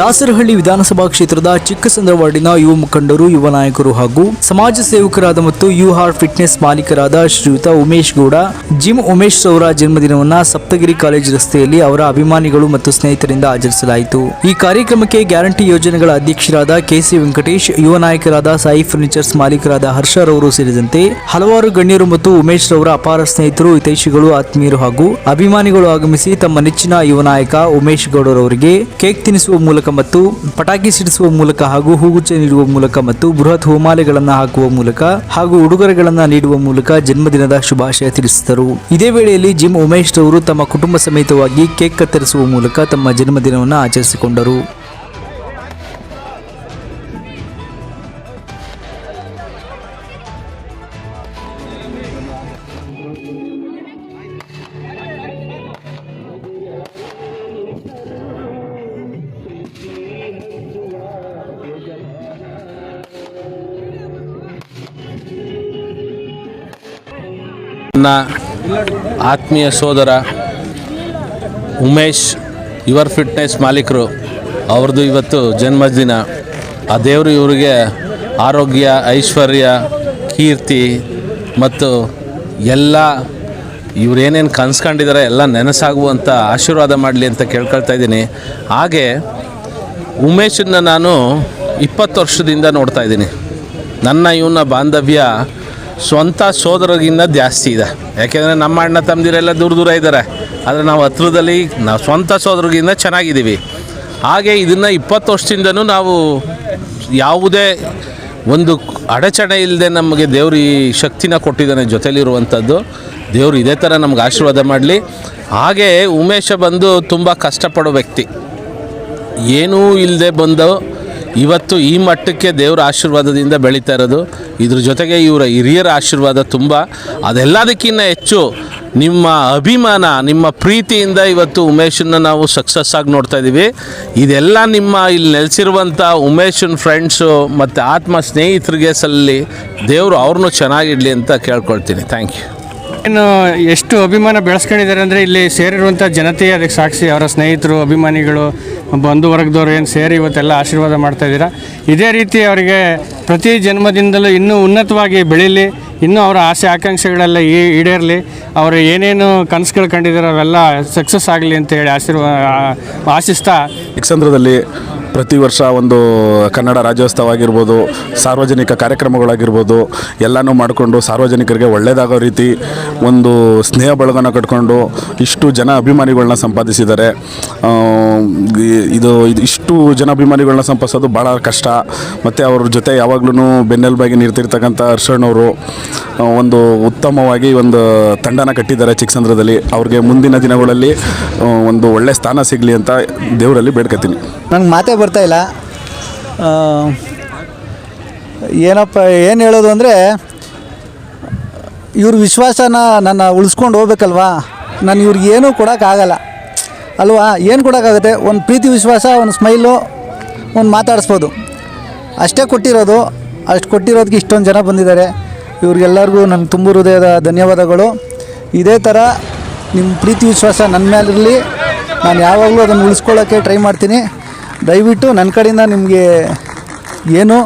ದಾಸರಹಳ್ಳಿ ವಿಧಾನಸಭಾ ಕ್ಷೇತ್ರದ ಚಿಕ್ಕಸಂದ್ರ ವಾರ್ಡಿನ ಯುವ ಮುಖಂಡರು, ಯುವ ನಾಯಕರು ಹಾಗೂ ಸಮಾಜ ಸೇವಕರಾದ ಮತ್ತು ಯು ಹಾರ್ ಫಿಟ್ನೆಸ್ ಮಾಲೀಕರಾದ ಶ್ರೀಯುತ ಉಮೇಶ್ ಗೌಡ, ಜಿಮ್ ಉಮೇಶ್ ಅವರ ಜನ್ಮದಿನವನ್ನ ಸಪ್ತಗಿರಿ ಕಾಲೇಜ್ ರಸ್ತೆಯಲ್ಲಿ ಅವರ ಅಭಿಮಾನಿಗಳು ಮತ್ತು ಸ್ನೇಹಿತರಿಂದ ಆಚರಿಸಲಾಯಿತು. ಈ ಕಾರ್ಯಕ್ರಮಕ್ಕೆ ಗ್ಯಾರಂಟಿ ಯೋಜನೆಗಳ ಅಧ್ಯಕ್ಷರಾದ ಕೆಸಿ ವೆಂಕಟೇಶ್, ಯುವ ನಾಯಕರಾದ ಸಾಯಿ ಫರ್ನಿಚರ್ಸ್ ಮಾಲೀಕರಾದ ಹರ್ಷ ರವರು ಸೇರಿದಂತೆ ಹಲವಾರು ಗಣ್ಯರು ಮತ್ತು ಉಮೇಶ್ ರವರ ಅಪಾರ ಸ್ನೇಹಿತರು, ಹಿತೈಷಿಗಳು, ಆತ್ಮೀಯರು ಹಾಗೂ ಅಭಿಮಾನಿಗಳು ಆಗಮಿಸಿ ತಮ್ಮ ನೆಚ್ಚಿನ ಯುವ ನಾಯಕ ಉಮೇಶ್ ಗೌಡರವರಿಗೆ ಕೇಕ್ ತಿನ್ನಿಸುವ ಮೂಲಕ ಮತ್ತು ಪಟಾಕಿ ಸಿಡಿಸುವ ಮೂಲಕ ಹಾಗೂ ಹೂಗುಚ್ಚ ನೀಡುವ ಮೂಲಕ ಮತ್ತು ಬೃಹತ್ ಹೋಮಾಲೆಗಳನ್ನು ಹಾಕುವ ಮೂಲಕ ಹಾಗೂ ಉಡುಗೊರೆಗಳನ್ನು ನೀಡುವ ಮೂಲಕ ಜನ್ಮದಿನದ ಶುಭಾಶಯ ತಿಳಿಸಿದರು. ಇದೇ ವೇಳೆಯಲ್ಲಿ ಜಿಮ್ ಉಮೇಶ್ ರವರು ತಮ್ಮ ಕುಟುಂಬ ಸಮೇತವಾಗಿ ಕೇಕ್ ಕತ್ತರಿಸುವ ಮೂಲಕ ತಮ್ಮ ಜನ್ಮದಿನವನ್ನು ಆಚರಿಸಿಕೊಂಡರು. ನನ್ನ ಆತ್ಮೀಯ ಸೋದರ ಉಮೇಶ್, ಯುವರ್ ಫಿಟ್ನೆಸ್ ಮಾಲೀಕರು, ಅವ್ರದ್ದು ಇವತ್ತು ಜನ್ಮದಿನ. ಆ ದೇವರು ಇವರಿಗೆ ಆರೋಗ್ಯ, ಐಶ್ವರ್ಯ, ಕೀರ್ತಿ ಮತ್ತು ಎಲ್ಲ ಇವರೇನೇನು ಕನ್ಸ್ಕೊಂಡಿದ್ದಾರೆ ಎಲ್ಲ ನೆನಸಾಗುವಂಥ ಆಶೀರ್ವಾದ ಮಾಡಲಿ ಅಂತ ಕೇಳ್ಕೊಳ್ತಾ ಇದ್ದೀನಿ. ಹಾಗೆ ಉಮೇಶನ್ನ ನಾನು ಇಪ್ಪತ್ತು ವರ್ಷದಿಂದ ನೋಡ್ತಾ ಇದ್ದೀನಿ. ನನ್ನ ಇವನ ಬಾಂಧವ್ಯ ಸ್ವಂತ ಸೋದರಗಿಂತ ಜಾಸ್ತಿ ಇದೆ. ಯಾಕೆಂದರೆ ನಮ್ಮ ಅಣ್ಣ ತಮ್ಮದಿರೆಲ್ಲ ದೂರ ದೂರ ಇದ್ದಾರೆ. ಆದರೆ ನಾವು ಹತ್ರದಲ್ಲಿ ನಾವು ಸ್ವಂತ ಸೋದರಗಿಂತ ಚೆನ್ನಾಗಿದ್ದೀವಿ. ಹಾಗೆ ಇದನ್ನು ಇಪ್ಪತ್ತು ವರ್ಷದಿಂದನೂ ನಾವು ಯಾವುದೇ ಒಂದು ಅಡಚಣೆ ಇಲ್ಲದೆ ನಮಗೆ ದೇವ್ರ ಈ ಶಕ್ತಿನ ಕೊಟ್ಟಿದ್ದಾನೆ ಜೊತೆಲಿರುವಂಥದ್ದು. ದೇವರು ಇದೇ ಥರ ನಮ್ಗೆ ಆಶೀರ್ವಾದ ಮಾಡಲಿ. ಹಾಗೆ ಉಮೇಶ ಬಂದು ತುಂಬ ಕಷ್ಟಪಡೋ ವ್ಯಕ್ತಿ. ಏನೂ ಇಲ್ಲದೆ ಬಂದು ಇವತ್ತು ಈ ಮಟ್ಟಕ್ಕೆ ದೇವರ ಆಶೀರ್ವಾದದಿಂದ ಬೆಳೀತಾ ಇರೋದು. ಇದ್ರ ಜೊತೆಗೆ ಇವರ ಹಿರಿಯರ ಆಶೀರ್ವಾದ ತುಂಬ. ಅದೆಲ್ಲದಕ್ಕಿಂತ ಹೆಚ್ಚು ನಿಮ್ಮ ಅಭಿಮಾನ, ನಿಮ್ಮ ಪ್ರೀತಿಯಿಂದ ಇವತ್ತು ಉಮೇಶನ್ನ ನಾವು ಸಕ್ಸಸ್ ಆಗಿ ನೋಡ್ತಾ ಇದ್ದೀವಿ ಇದೆಲ್ಲ ನಿಮ್ಮ ಇಲ್ಲಿ ನೆಲೆಸಿರುವಂಥ ಉಮೇಶನ್ ಫ್ರೆಂಡ್ಸು ಮತ್ತು ಆತ್ಮ ಸ್ನೇಹಿತರಿಗೆ ಸಲ್ಲಿ ದೇವರು ಅವ್ರನ್ನೂ ಚೆನ್ನಾಗಿಡಲಿ ಅಂತ ಕೇಳ್ಕೊಳ್ತೀನಿ. ಥ್ಯಾಂಕ್ ಯು ಇನ್ನು ಎಷ್ಟು ಅಭಿಮಾನ ಬೆಳೆಸ್ಕೊಂಡಿದ್ದಾರೆ ಅಂದರೆ ಇಲ್ಲಿ ಸೇರಿರುವಂಥ ಜನತೆ ಅದಕ್ಕೆ ಸಾಕ್ಷಿ, ಅವರ ಸ್ನೇಹಿತರು, ಅಭಿಮಾನಿಗಳು ಬಂಧು ವರ್ಗದವ್ರು ಏನು ಸೇರಿ ಇವತ್ತೆಲ್ಲ ಆಶೀರ್ವಾದ ಮಾಡ್ತಾ ಇದ್ದೀರಾ? ಇದೇ ರೀತಿ ಅವರಿಗೆ ಪ್ರತಿ ಜನ್ಮದಿಂದಲೂ ಇನ್ನೂ ಉನ್ನತವಾಗಿ ಬೆಳೀಲಿ, ಇನ್ನೂ ಅವರ ಆಸೆ ಆಕಾಂಕ್ಷೆಗಳೆಲ್ಲ ಈ- ಈಡೇರಲಿ, ಅವರು ಏನೇನು ಕನಸುಗಳು ಕಂಡಿದ್ದಾರೆ ಅವೆಲ್ಲ ಸಕ್ಸಸ್ ಆಗಲಿ ಅಂತ ಹೇಳಿ ಆಶೀರ್ವಾ ಆಶಿಸ್ತಾ ಚಿಕ್ಕಸಂದ್ರದಲ್ಲಿ ಪ್ರತಿ ವರ್ಷ ಒಂದು ಕನ್ನಡ ರಾಜ್ಯೋತ್ಸವ ಆಗಿರ್ಬೋದು ಸಾರ್ವಜನಿಕ ಕಾರ್ಯಕ್ರಮಗಳಾಗಿರ್ಬೋದು, ಎಲ್ಲನೂ ಮಾಡಿಕೊಂಡು ಸಾರ್ವಜನಿಕರಿಗೆ ಒಳ್ಳೆಯದಾಗೋ ರೀತಿ ಒಂದು ಸ್ನೇಹ ಬಳಗನ ಕಟ್ಕೊಂಡು ಇಷ್ಟು ಜನ ಅಭಿಮಾನಿಗಳನ್ನ ಸಂಪಾದಿಸಿದ್ದಾರೆ. ಇದು ಇಷ್ಟು ಜನ ಅಭಿಮಾನಿಗಳನ್ನ ಸಂಪಾದಿಸೋದು ಭಾಳ ಕಷ್ಟ. ಮತ್ತು ಅವ್ರ ಜೊತೆ ಯಾವಾಗ್ಲೂ ಬೆನ್ನೆಲುಬಾಗಿ ನಿಂತಿರ್ತಕ್ಕಂಥ ಹರ್ಷಣ್ಣವರು ಒಂದು ಉತ್ತಮವಾಗಿ ಒಂದು ತಂಡನ ಕಟ್ಟಿದ್ದಾರೆ ಚಿಕ್ಕಸಂದ್ರದಲ್ಲಿ. ಅವ್ರಿಗೆ ಮುಂದಿನ ದಿನಗಳಲ್ಲಿ ಒಂದು ಒಳ್ಳೆ ಸ್ಥಾನ ಸಿಗಲಿ ಅಂತ ದೇವರಲ್ಲಿ ಬೇಡ್ಕೊತೀನಿ. ನಂಗೆ ಮಾತೇ ಬರ್ತಾ ಇಲ್ಲ. ಏನಪ್ಪ, ಏನು ಹೇಳೋದು ಅಂದರೆ, ಇವ್ರ ವಿಶ್ವಾಸನ ನನ್ನ ಉಳಿಸ್ಕೊಂಡು ಹೋಗ್ಬೇಕಲ್ವಾ? ನಾನು ಇವ್ರಿಗೆ ಏನೂ ಕೊಡೋಕ್ಕಾಗಲ್ಲ ಅಲ್ವಾ? ಏನು ಕೊಡೋಕ್ಕಾಗುತ್ತೆ ಒಂದು ಪ್ರೀತಿ ವಿಶ್ವಾಸ, ಒಂದು ಸ್ಮೈಲು, ಒಂದು ಮಾತಾಡಿಸ್ಬೋದು. ಅಷ್ಟೇ ಕೊಟ್ಟಿರೋದು. ಅಷ್ಟು ಕೊಟ್ಟಿರೋದಕ್ಕೆ ಇಷ್ಟೊಂದು ಜನ ಬಂದಿದ್ದಾರೆ. ಇವ್ರಿಗೆಲ್ಲರಿಗೂ ನನ್ನ ತುಂಬ ಹೃದಯದ ಧನ್ಯವಾದಗಳು. ಇದೇ ಥರ ನಿಮ್ಮ ಪ್ರೀತಿ ವಿಶ್ವಾಸ ನನ್ನ ಮೇಲಿರಲಿ ನಾನು ಯಾವಾಗಲೂ ಅದನ್ನು ಉಳಿಸ್ಕೊಳ್ಳೋಕ್ಕೆ ಟ್ರೈ ಮಾಡ್ತೀನಿ. ದಯವಿಟ್ಟು ನನ್ನ ಕಡೆಯಿಂದ ನಿಮಗೆ ಏನು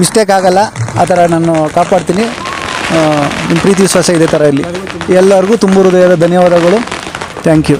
ಮಿಸ್ಟೇಕ್ ಆಗಲ್ಲ. ಆ ಥರ ನಾನು ಕಾಪಾಡ್ತೀನಿ. ನಿಮ್ಮ ಪ್ರೀತಿ, ವಿಶ್ವಾಸ ಇದೆ ಥರ ಇಲ್ಲಿ ಎಲ್ಲರಿಗೂ ತುಂಬ ಹೃದಯದ ಧನ್ಯವಾದಗಳು. Thank you